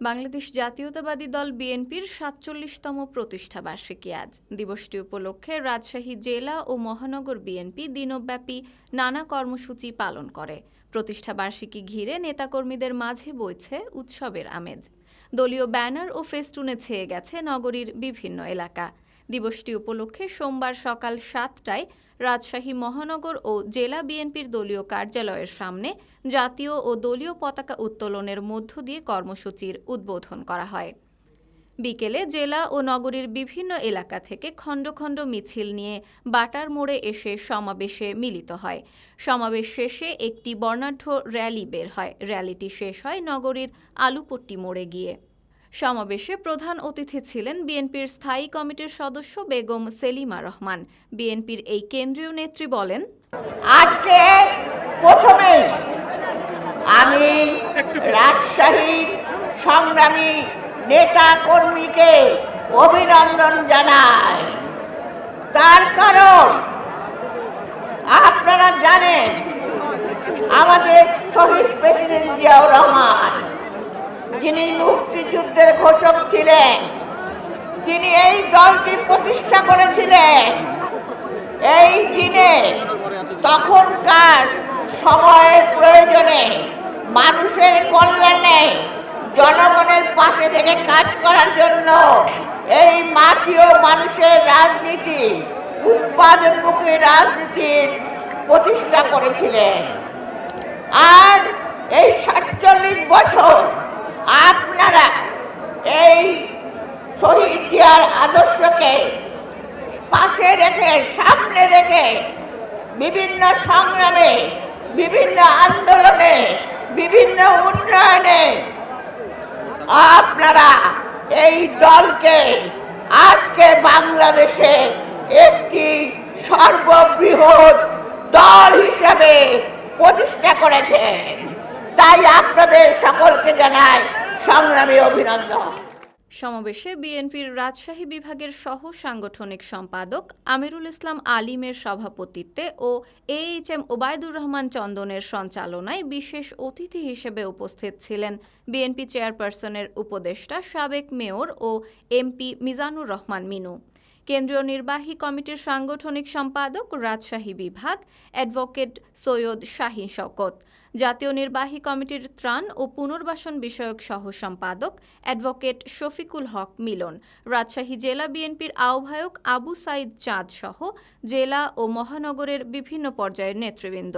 বাংলাদেশ জাতীয়তাবাদী দল বিএনপির সাতচল্লিশতম প্রতিষ্ঠা বার্ষিকী আজ। দিবসটি উপলক্ষে রাজশাহী জেলা ও মহানগর বিএনপি দিনব্যাপী নানা কর্মসূচি পালন করে। প্রতিষ্ঠা বার্ষিকী ঘিরে নেতাকর্মীদের মাঝে বইছে উৎসবের আমেজ। দলীয় ব্যানার ও ফেস্টুনে ছেয়ে গেছে নগরীর বিভিন্ন এলাকা। দিবসটি উপলক্ষে সোমবার সকাল সাতটায় রাজশাহী মহানগর ও জেলা বিএনপির দলীয় কার্যালয়ের সামনে জাতীয় ও দলীয় পতাকা উত্তোলনের মধ্য দিয়ে কর্মসূচির উদ্বোধন করা হয়। বিকেলে জেলা ও নগরীর বিভিন্ন এলাকা থেকে খণ্ড খণ্ড মিছিল নিয়ে বাটার মোড়ে এসে সমাবেশে মিলিত হয়। সমাবেশ শেষে একটি বর্ণাঢ্য র্যালি বের হয়। র্যালিটি শেষ হয় নগরীর আলুপট্টি মোড়ে গিয়ে। সমাবেশে প্রধান অতিথি ছিলেন বিএনপির স্থায়ী কমিটির সদস্য বেগম সেলিমা রহমান। বিএনপির এই কেন্দ্রীয় নেত্রী বলেন আজকে প্রথমে আমি রাজশাহীর সংগ্রামী নেতা কর্মীকে অভিনন্দন জানাই। তার কারণ আপনারা জানেন আমাদের শহীদ প্রেসিডেন্ট জিয়াউর রহমান যিনি মুক্তিযুদ্ধের ঘোষক ছিলেন, তিনি এই দলটি প্রতিষ্ঠা করেছিলেন। এই দিনে তখনকার সময়ের প্রয়োজনে মানুষের কল্যাণে জনগণের পাশে থেকে কাজ করার জন্য এই মাটিও মানুষের রাজনীতি, উৎপাদনমুখী রাজনীতির প্রতিষ্ঠা করেছিলেন। আর এই সাতচল্লিশ বছর আপনারা এই শহীদ জিয়ার আদর্শকে পাশে রেখে, সামনে রেখে বিভিন্ন সংগ্রামে, বিভিন্ন আন্দোলনে, বিভিন্ন উন্নয়নে আপনারা এই দলকে আজকে বাংলাদেশে একটি সর্ববৃহৎ দল হিসেবে প্রতিষ্ঠা করেছেন। তাই আপনাদের সকলকে জানাই সংগ্রামী অভিনন্দন। সমাবেশে বিএনপির রাজশাহী বিভাগের সহ সাংগঠনিক সম্পাদক আমিরুল ইসলাম আলিমের সভাপতিত্বে ও এইচ এম ওবায়দুর রহমান চন্দনের সঞ্চালনায় বিশেষ অতিথি হিসেবে উপস্থিত ছিলেন বিএনপি চেয়ারপারসনের উপদেষ্টা সাবেক মেয়র ও এমপি মিজানুর রহমান মিনু। কেন্দ্রীয় নির্বাহী কমিটির সাংগঠনিক সম্পাদক, রাজশাহী বিভাগ অ্যাডভোকেট সৈয়দ শাহী শকত, জাতীয় নির্বাহী কমিটির ত্রাণ ও পুনর্বাসন বিষয়ক সহ সম্পাদক অ্যাডভোকেট শফিকুল হক মিলন, রাজশাহী জেলা বিএনপির আহ্বায়ক আবু সাইদ চাঁদ সহ জেলা ও মহানগরের বিভিন্ন পর্যায়ের নেতৃবৃন্দ।